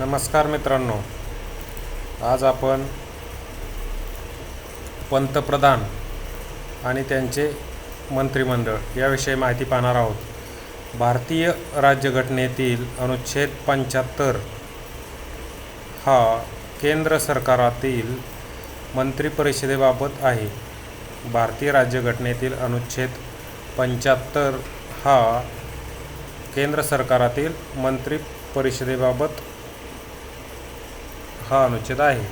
नमस्कार मित्रांनो. आज आपण पंतप्रधान आणि त्यांचे मंत्रिमंडळ याविषयी माहिती पाहणार आहोत. भारतीय राज्यघटनेतील अनुच्छेद पंच्याहत्तर हा केंद्र सरकारातील मंत्रिपरिषदेबाबत आहे. भारतीय राज्यघटनेतील अनुच्छेद पंच्याहत्तर हा केंद्र सरकारातील मंत्री परिषदेबाबत हा अनुच्छेद आहे.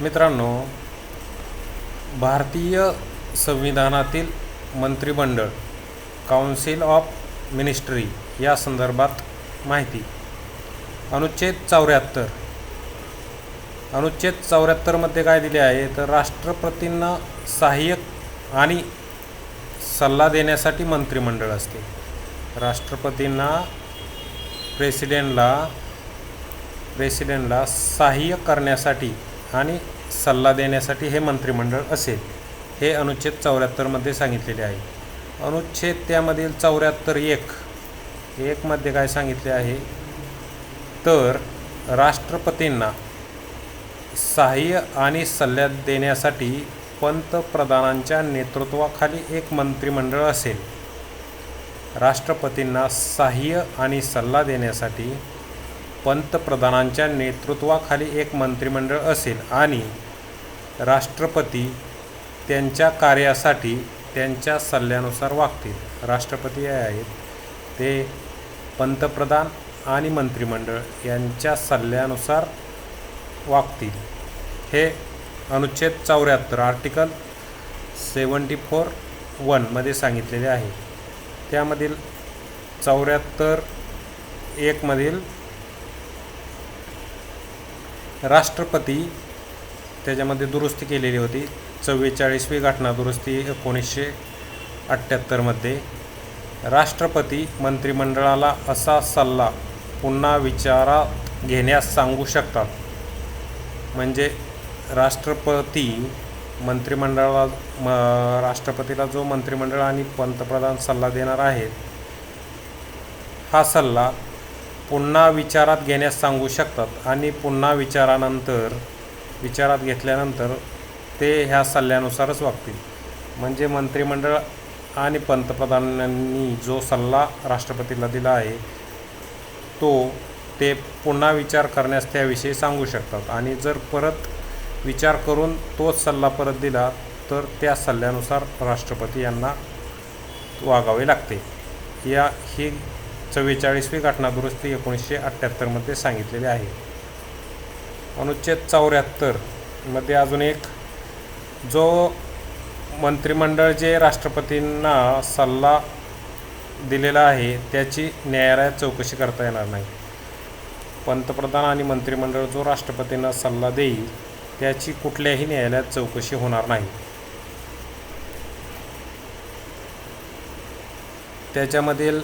मित्रांनो भारतीय संविधानातील मंत्रिमंडळ काउन्सिल ऑफ मिनिस्ट्री या संदर्भात माहिती. अनुच्छेद चौऱ्याहत्तर. अनुच्छेद चौऱ्याहत्तरमध्ये काय दिले आहे? तर राष्ट्रपतींना सहाय्यक आणि सल्ला देण्यासाठी मंत्रिमंडळ असते. राष्ट्रपतींना प्रेसिडेंटला प्रेसिडेंटला सहाय्य करण्यासाठी आणि सल्ला देण्यासाठी हे मंत्रिमंडळ असेल हे अनुच्छेद चौऱ्याहत्तरमध्ये सांगितलेले आहे. अनुच्छेद त्यामधील चौऱ्याहत्तर एक एकमध्ये काय सांगितले आहे? तर राष्ट्रपतींना सहाय्य आणि सल्ला देण्यासाठी पंतप्रधानांच्या नेतृत्वाखाली एक मंत्रिमंडळ असेल. राष्ट्रपतींना सहाय्य आणि सल्ला देण्यासाठी पंतप्रधानांच्या नेतृत्वाखाली एक मंत्रिमंडळ असेल आणि राष्ट्रपती त्यांच्या कार्यासाठी त्यांच्या सल्ल्यानुसार वागतील. राष्ट्रपती हे आहेत. ते पंतप्रधान आणि मंत्रिमंडळ यांच्या सल्ल्यानुसार वागतील. हे अनुच्छेद चौऱ्याहत्तर आर्टिकल सेवन्टी फोर वनमध्ये सांगितलेले आहे. त्यामधील चौऱ्याहत्तर एकमधील राष्ट्रपती त्याच्यामध्ये दुरुस्ती केलेली होती. चव्वेचाळीसवी घटना दुरुस्ती एकोणीसशे अठ्ठ्याहत्तरमध्ये राष्ट्रपती मंत्रिमंडळाला असा सल्ला पुन्हा विचारात घेण्यास सांगू शकतात. म्हणजे राष्ट्रपती मंत्रिमंडळाला म राष्ट्रपतीला जो मंत्रिमंडळ आणि पंतप्रधान सल्ला देणार आहेत हा सल्ला पुन्हा विचारात घेण्यास सांगू शकतात आणि पुन्हा विचारानंतर विचारात घेतल्यानंतर ते ह्या सल्ल्यानुसारच वागतील. म्हणजे मंत्रिमंडळ आणि पंतप्रधानांनी जो सल्ला राष्ट्रपतीला दिला आहे तो ते पुन्हा विचार करण्यास त्याविषयी सांगू शकतात. आणि जर परत विचार करून तोच सल्ला परत दिला तर त्या सल्ल्यानुसार राष्ट्रपती यांना वागावे लागते. या ही चव्वेचाळीसवी घटना दुरुस्ती एकोणीसशे अठ्ठ्याहत्तरमध्ये सांगितलेली आहे. अनुच्छेद चौऱ्याहत्तरमध्ये अजून एक जो मंत्रिमंडळ जे राष्ट्रपतींना सल्ला दिलेला आहे त्याची न्यायालयात चौकशी करता येणार नाही. पंतप्रधान आणि मंत्रिमंडळ जो राष्ट्रपतींना सल्ला देईल त्याची कुठल्याही न्यायालयात चौकशी होणार नाही. त्याच्यामधील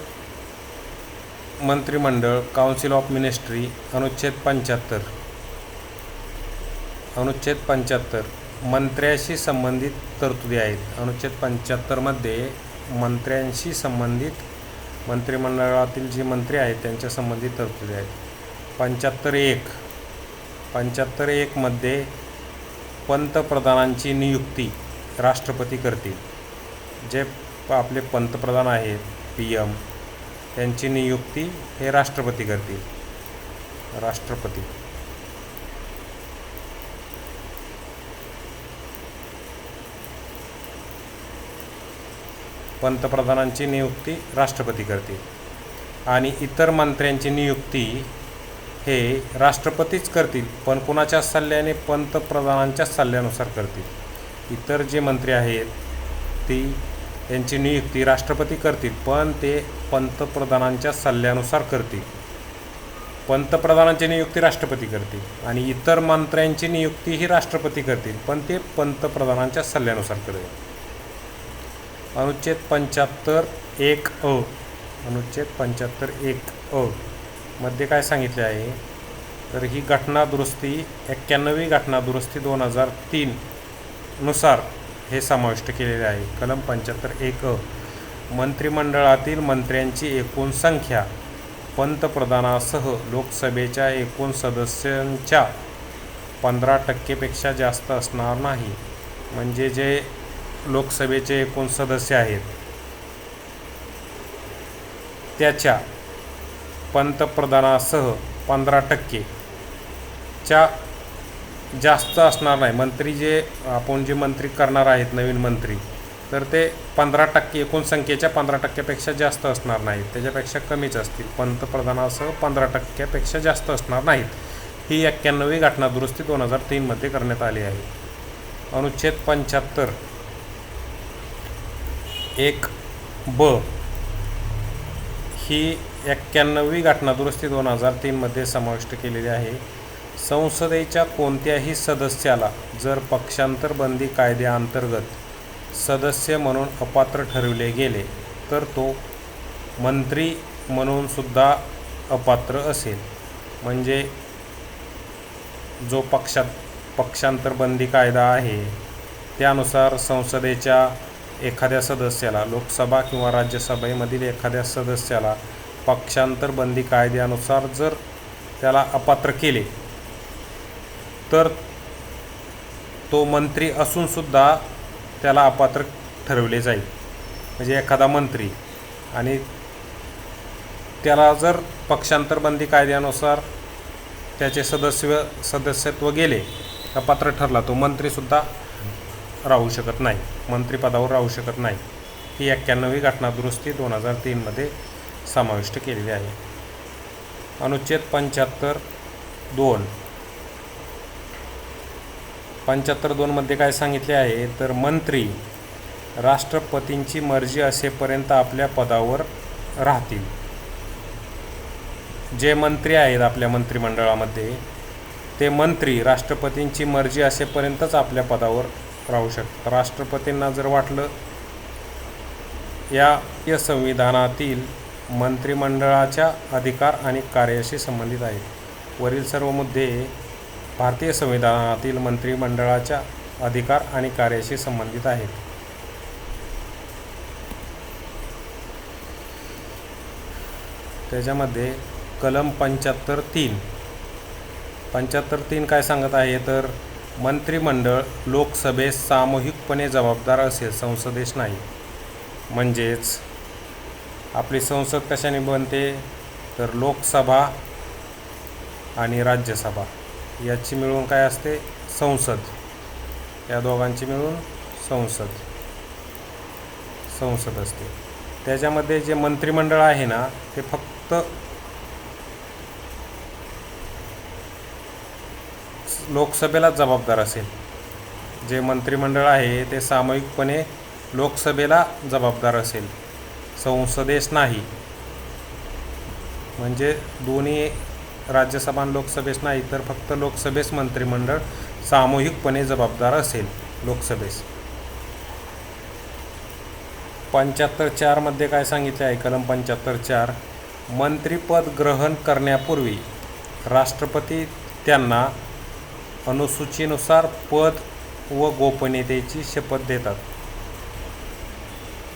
मंत्रिमंडळ काउन्सिल ऑफ मिनिस्ट्री अनुच्छेद पंच्याहत्तर अनुच्छेद पंच्याहत्तर मंत्र्याशी संबंधित तरतुदी आहेत. अनुच्छेद पंच्याहत्तरमध्ये मंत्र्यांशी संबंधित मंत्रिमंडळातील जी मंत्री आहेत त्यांच्या संबंधित तरतुदी आहेत. पंच्याहत्तर एक पंच्याहत्तर एकमध्ये पंतप्रधानांची नियुक्ती राष्ट्रपती करतील. जे आपले पंतप्रधान आहेत पी एम त्यांची नियुक्ती हे राष्ट्रपती करतील. राष्ट्रपती. पंतप्रधानांची नियुक्ती राष्ट्रपती करतील. आणि इतर मंत्र्यांची नियुक्ती हे राष्ट्रपतीच करतील पण कुणाच्या सल्ल्याने पंतप्रधानांच्या सल्ल्यानुसार करतील? इतर जे मंत्री आहेत ती त्यांची नियुक्ती राष्ट्रपती करतील पण ते पंतप्रधानांच्या सल्ल्यानुसार करतील. पंतप्रधानांची नियुक्ती राष्ट्रपती करतील आणि इतर मंत्र्यांची नियुक्ती ही राष्ट्रपती करतील पण ते पंतप्रधानांच्या सल्ल्यानुसार करतील अनुच्छेद पंच्याहत्तर एक अ. अनुच्छेद पंच्याहत्तर एक अ. मध्ये काय सांगितले आहे? तर ही घटना दुरुस्ती एक्क्याण्णवी घटना दुरुस्ती दोन हजार तीननुसार हे समाविष्ट केलेले आहे. कलम पंच्याहत्तर एक अ मंत्रिमंडळातील मंत्र्यांची एकूण संख्या पंतप्रधानासह लोकसभेच्या एकूण सदस्यांच्या पंधरा टक्केपेक्षा जास्त असणार नाही. म्हणजे जे लोकसभेचे एकूण सदस्य आहेत त्याच्या पंतप्रधानासह पंधरा टक्केच्या जास्त असणार नाही. मंत्री जे आपण जे मंत्री करणार आहेत नवीन मंत्री तर ते पंधरा टक्के एकूण संख्येच्या पंधरा टक्क्यापेक्षा जास्त असणार नाहीत. त्याच्यापेक्षा कमीच असतील. पंतप्रधानासह पंधरा टक्क्यापेक्षा जास्त असणार नाहीत. ही एक्क्याण्णवी घटना दुरुस्ती दोन हजार तीनमध्ये करण्यात आली आहे. अनुच्छेद पंच्याहत्तर एक ब ही एक्क्याण्णवी घटना दुरुस्ती दोन हजार तीनमध्ये समाविष्ट केलेली आहे. संसदेच्या कोणत्याही सदस्याला जर पक्षांतर बंदी कायद्याअंतर्गत सदस्य म्हणून अपात्र ठरविले गेले तर तो मंत्री म्हणून सुद्धा अपात्र असेल. म्हणजे जो पक्षात पक्षांतर बंदी कायदा आहे त्यानुसार संसदेच्या एखाद्या सदस्याला लोकसभा किंवा राज्यसभेमधील एखाद्या सदस्याला पक्षांतर बंदी कायद्यानुसार जर त्याला अपात्र केले तर तो मंत्री असूनसुद्धा त्याला अपात्र ठरवले जाईल. म्हणजे एखादा मंत्री. आणि त्याला जर पक्षांतर बंदी कायद्यानुसार त्याचे सदस्य सदस्यत्व गेले अपात्र ठरला तो मंत्रीसुद्धा राहू शकत नाही. मंत्रिपदावर राहू शकत नाही. ही एक्क्याण्णवी घटना दुरुस्ती दोन हजार तीनमध्ये समाविष्ट केलेली आहे. अनुच्छेद पंच्याहत्तर दोन. पंच्याहत्तर दोनमध्ये काय सांगितले आहे? तर मंत्री राष्ट्रपतींची मर्जी असेपर्यंत आपल्या पदावर राहतील. जे मंत्री आहेत आपल्या मंत्रिमंडळामध्ये ते मंत्री राष्ट्रपतींची मर्जी असेपर्यंतच आपल्या पदावर राहू शकतात. राष्ट्रपतींना जर वाटलं या या संविधानातील मंत्रिमंडळाच्या अधिकार आणि कार्याशी संबंधित आहेत. वरील सर्व मुद्दे भारतीय संविधानातील मंत्रिमंडळाच्या अधिकार आणि कार्याशी संबंधित आहेत. त्याच्यामध्ये कलम पंच्याहत्तर तीन. पंच्याहत्तर तीन काय सांगत आहे? तर मंत्रिमंडळ लोकसभेस सामूहिकपणे जबाबदार असेल संसदेश नाही. म्हणजेच आपली संसद कशाने बनते? तर लोकसभा आणि राज्यसभा. याची मिळून काय असते? संसद. या दोघांची मिळून संसद. संसद असते. त्याच्यामध्ये जे मंत्रिमंडळ आहे ना ते फक्त लोकसभेला जबाबदार असेल. जे मंत्रिमंडळ आहे ते सामूहिकपणे लोकसभेला जबाबदार असेल. संसदेस नाही. म्हणजे दोन्ही राज्यसभा आणि लोकसभेस नाही तर फक्त लोकसभेस मंत्रिमंडळ सामूहिकपणे जबाबदार असेल लोकसभेस. पंच्याहत्तर चारमध्ये काय सांगितले आहे? कलम पंच्याहत्तर चार. मंत्रिपद ग्रहण करण्यापूर्वी राष्ट्रपती त्यांना अनुसूचीनुसार पद व गोपनीयतेची शपथ देतात.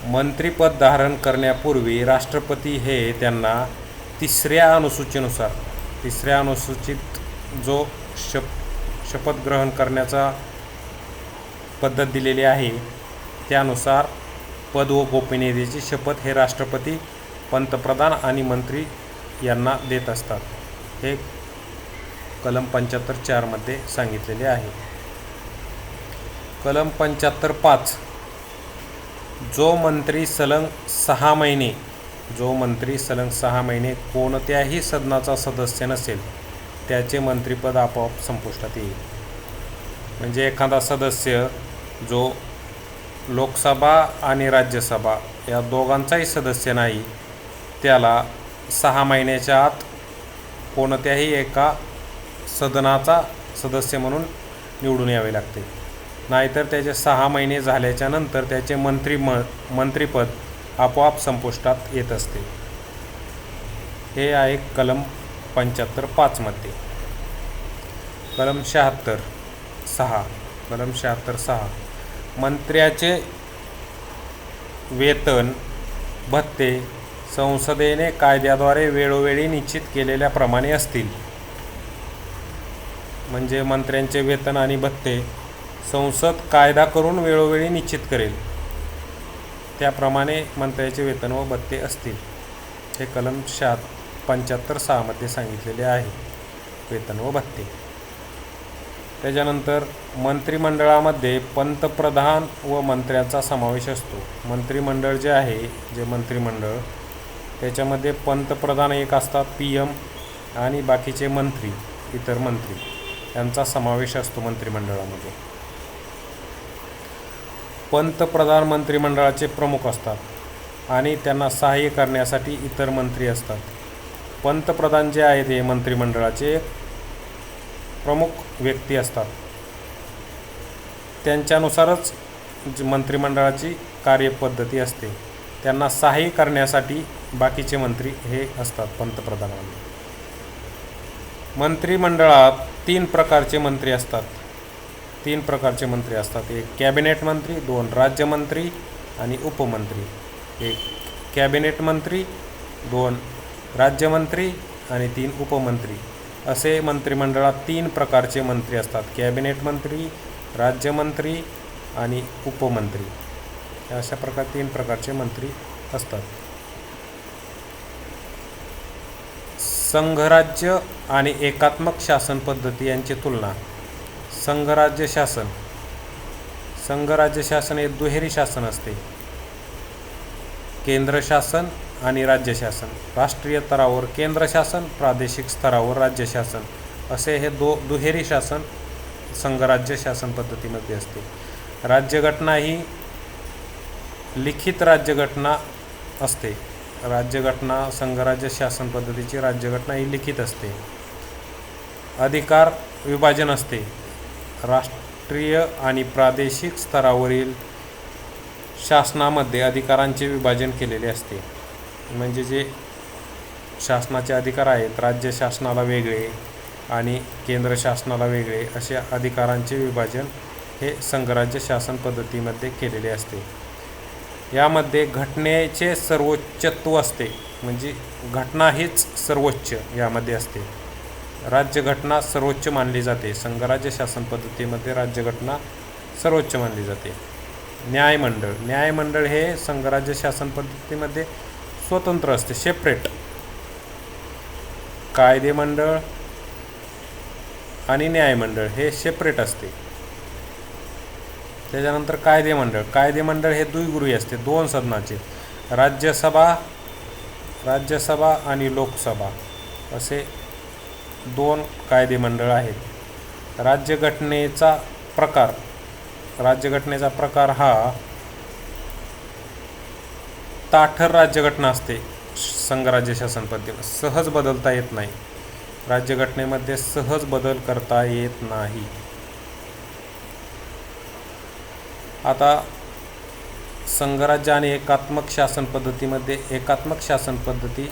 मंत्रिपद धारण करण्यापूर्वी राष्ट्रपती हे त्यांना तिसऱ्या अनुसूचीनुसार तिसऱ्या अनुसूचित जो शप शपथ ग्रहण करण्याचा पद्धत दिलेली आहे त्यानुसार पद व गोपनीयतेची शपथ हे राष्ट्रपती पंतप्रधान आणि मंत्री यांना देत असतात. हे कलम पंच्याहत्तर चारमध्ये सांगितलेले आहे. कलम पंच्याहत्तर पाच जो मंत्री सलग सहा महिने जो मंत्री सलग सहा महिने कोणत्याही सदनाचा सदस्य नसेल त्याचे मंत्रिपद आपोआप संपुष्टात येईल. म्हणजे एखादा सदस्य जो लोकसभा आणि राज्यसभा या दोघांचाही सदस्य नाही त्याला सहा महिन्याच्या आत कोणत्याही एका सदनाचा सदस्य म्हणून निवडून यावे लागते. नाहीतर त्याचे सहा महिने झाल्याच्यानंतर त्याचे मंत्री म मंत्रिपद आपोआप संपुष्टात येत असते. हे आहे कलम पंच्याहत्तर पाचमध्ये कलम शहात्तर सहा. कलम शहात्तर सहा. मंत्र्याचे वेतन भत्ते संसदेने कायद्याद्वारे वेळोवेळी निश्चित केलेल्याप्रमाणे असतील. म्हणजे मंत्र्यांचे वेतन आणि भत्ते संसद कायदा करून वेळोवेळी निश्चित करेल. त्याप्रमाणे मंत्र्याचे वेतन व भत्ते असतील हे कलम शात पंच्याहत्तर सहामध्ये सांगितलेले आहे. वेतन व भत्ते. त्याच्यानंतर मंत्रिमंडळामध्ये पंतप्रधान व मंत्र्याचा समावेश असतो. मंत्रिमंडळ जे आहे जे मंत्रिमंडळ त्याच्यामध्ये पंतप्रधान एक असतात पी एम आणि बाकीचे मंत्री इतर मंत्री. यांचा समावेश असतो मंत्रिमंडळामध्ये. पंतप्रधान मंत्रिमंडळाचे प्रमुख असतात आणि त्यांना सहाय्य करण्यासाठी इतर मंत्री असतात. पंतप्रधान जे आहेत हे मंत्रिमंडळाचे प्रमुख व्यक्ती असतात. त्यांच्यानुसारच मंत्रिमंडळाची कार्यपद्धती असते. त्यांना सहाय्य करण्यासाठी बाकीचे मंत्री हे असतात पंतप्रधानांना. मंत्रिमंडळात तीन प्रकारचे मंत्री असतात. तीन प्रकारचे मंत्री असतात. एक कॅबिनेट मंत्री दोन राज्यमंत्री आणि उपमंत्री. एक कॅबिनेट मंत्री दोन राज्यमंत्री आणि तीन उपमंत्री. असे मंत्रिमंडळात तीन प्रकारचे मंत्री असतात. कॅबिनेट मंत्री राज्यमंत्री आणि उपमंत्री. अशा प्रकार तीन प्रकारचे मंत्री असतात. संघराज्य आणि एकात्मक शासन पद्धती यांची तुलना. संघराज्य शासन. संघराज्य शासन हे दुहेरी शासन असते. केंद्र शासन आणि राज्य शासन. राष्ट्रीय स्तरावर केंद्र शासन प्रादेशिक स्तरावर राज्य शासन. असे हे दो दुहेरी शासन संघराज्य शासन पद्धतीमध्ये असते. राज्यघटना ही लिखित राज्यघटना असते. राज्यघटना संघराज्य शासन पद्धतीची राज्यघटना ही लिखित असते. अधिकार विभाजन असते. राष्ट्रीय आणि प्रादेशिक स्तरावरील शासनामध्ये अधिकारांचे विभाजन केलेले असते. म्हणजे जे शासनाचे अधिकार आहेत राज्य शासनाला वेगळे आणि केंद्र शासनाला वेगळे असे अधिकारांचे विभाजन हे संघराज्य शासन पद्धतीमध्ये केलेले असते. यामध्ये घटनेचे सर्वोच्चत्व असते. म्हणजे घटना हीच सर्वोच्च यामध्ये असते. राज्यघटना सर्वोच्च मानली जाते. संघराज्य शासन पद्धतीमध्ये राज्यघटना सर्वोच्च मानली जाते. न्यायमंडळ. न्यायमंडळ हे संघराज्य शासन पद्धतीमध्ये स्वतंत्र असते. सेपरेट कायदेमंडळ आणि न्यायमंडळ हे सेपरेट असते. त्याच्यानंतर कायदेमंडळ. कायदेमंडळ हे द्विगृही असते. दोन सदनाचे. राज्यसभा राज्यसभा आणि लोकसभा. असे दोन कायदेमंडळ आहेत. राज्यघटनेचा प्रकार राज्यघटनेचा प्रकार हा ताठर राज्यघटना असते. संघराज्य शासन पद्धती सहज बदलता येत नाही. राज्यघटनेमध्ये सहज बदल करता येत नाही. आता संघराज्य आणि एकात्मक शासन पद्धतीमध्ये एकात्मक शासन पद्धती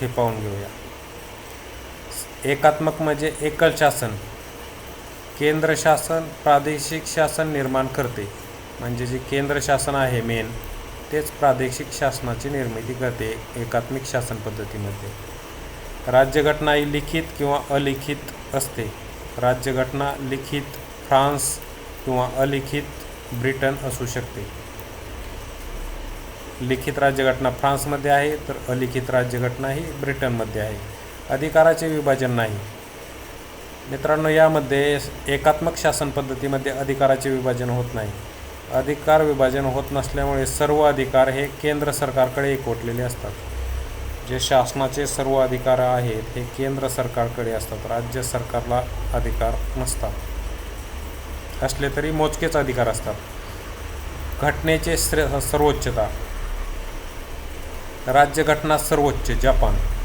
हे पाहून घेऊया. एकात्मक म्हणजे एकल शासन. केंद्र शासन प्रादेशिक शासन निर्माण करते. म्हणजे जे केंद्र शासन आहे मेन तेच प्रादेशिक शासनाची निर्मिती करते एकात्मिक शासन पद्धतीमध्ये. राज्यघटना ही लिखित किंवा अलिखित असते. राज्यघटना लिखित फ्रान्स किंवा अलिखित ब्रिटन असू शकते. लिखित राज्यघटना फ्रान्समध्ये आहे तर अलिखित राज्यघटना ही ब्रिटनमध्ये आहे. अधिकाराचे विभाजन नाही. मित्रांनो यामध्ये एकात्मक शासन पद्धतीमध्ये अधिकाराचे विभाजन होत नाही. अधिकार विभाजन होत नसल्यामुळे सर्व अधिकार हे केंद्र सरकारकडे एकवटलेले असतात. जे शासनाचे सर्व अधिकार आहेत हे केंद्र सरकारकडे असतात. राज्य सरकारला अधिकार नसतात. असले तरी मोजकेच अधिकार असतात. घटनेचे श्रे सर्वोच्चता. राज्यघटना सर्वोच्च जपान.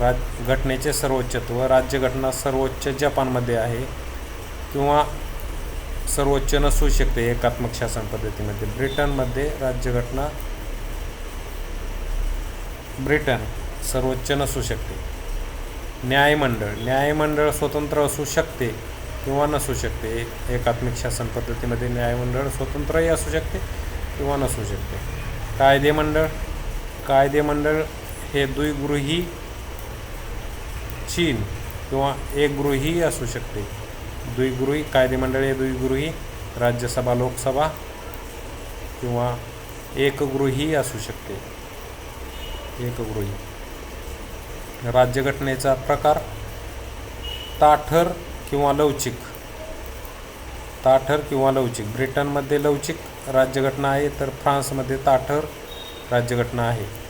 राज घटनेचे सर्वोच्चत्व राज्यघटना सर्वोच्च जपानमध्ये आहे किंवा सर्वोच्च नसू शकते एकात्मक शासन पद्धतीमध्ये. ब्रिटनमध्ये राज्यघटना ब्रिटन सर्वोच्च नसू शकते. न्यायमंडळ न्यायमंडळ स्वतंत्र असू शकते किंवा नसू शकते. एकात्मिक शासन पद्धतीमध्ये न्यायमंडळ स्वतंत्रही असू शकते किंवा नसू शकते. कायदेमंडळ कायदेमंडळ हे द्विगृही चीन किंवा एकगृही असू शकते. द्विगृही कायदेमंडळे द्विगृही राज्यसभा लोकसभा किंवा एकगृही असू शकते. एकगृही. राज्यघटनेचा प्रकार ताठर किंवा लवचिक. ताठर किंवा लवचिक. ब्रिटनमध्ये लवचिक राज्यघटना आहे तर फ्रान्समध्ये ताठर राज्यघटना आहे.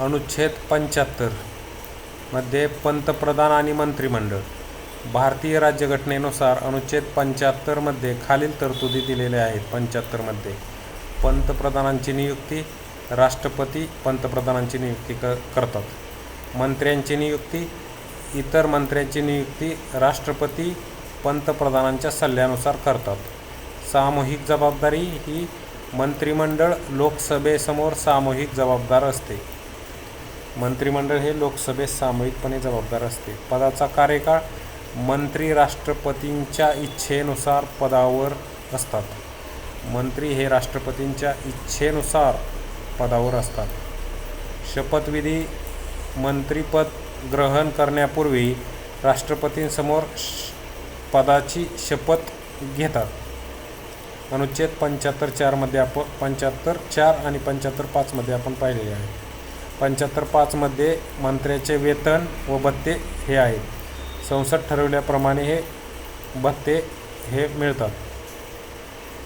अनुच्छेद पंच्याहत्तरमध्ये पंतप्रधान आणि मंत्रिमंडळ भारतीय राज्यघटनेनुसार अनुच्छेद पंच्याहत्तरमध्ये खालील तरतुदी दिलेल्या आहेत. पंच्याहत्तरमध्ये पंतप्रधानांची नियुक्ती राष्ट्रपती पंतप्रधानांची नियुक्ती क करतात. मंत्र्यांची नियुक्ती इतर मंत्र्यांची नियुक्ती राष्ट्रपती पंतप्रधानांच्या सल्ल्यानुसार करतात. सामूहिक जबाबदारी ही मंत्रिमंडळ लोकसभेसमोर सामूहिक जबाबदार असते. मंत्रिमंडळ हे लोकसभेत सामूहिकपणे जबाबदार असते. पदाचा कार्यकाळ मंत्री राष्ट्रपतींच्या इच्छेनुसार पदावर असतात. मंत्री हे राष्ट्रपतींच्या इच्छेनुसार पदावर असतात. शपथविधी मंत्रिपद ग्रहण करण्यापूर्वी राष्ट्रपतींसमोर श- पदाची शपथ घेतात. अनुच्छेद पंच्याहत्तर चारमध्ये आपण पंच्याहत्तर चार आणि पंच्याहत्तर पाचमध्ये आपण पाहिलेले आहे. पंच्याहत्तर पाचमध्ये मंत्र्याचे वेतन व भत्ते हे आहेत. संसद ठरवल्याप्रमाणे हे भत्ते हे मिळतात.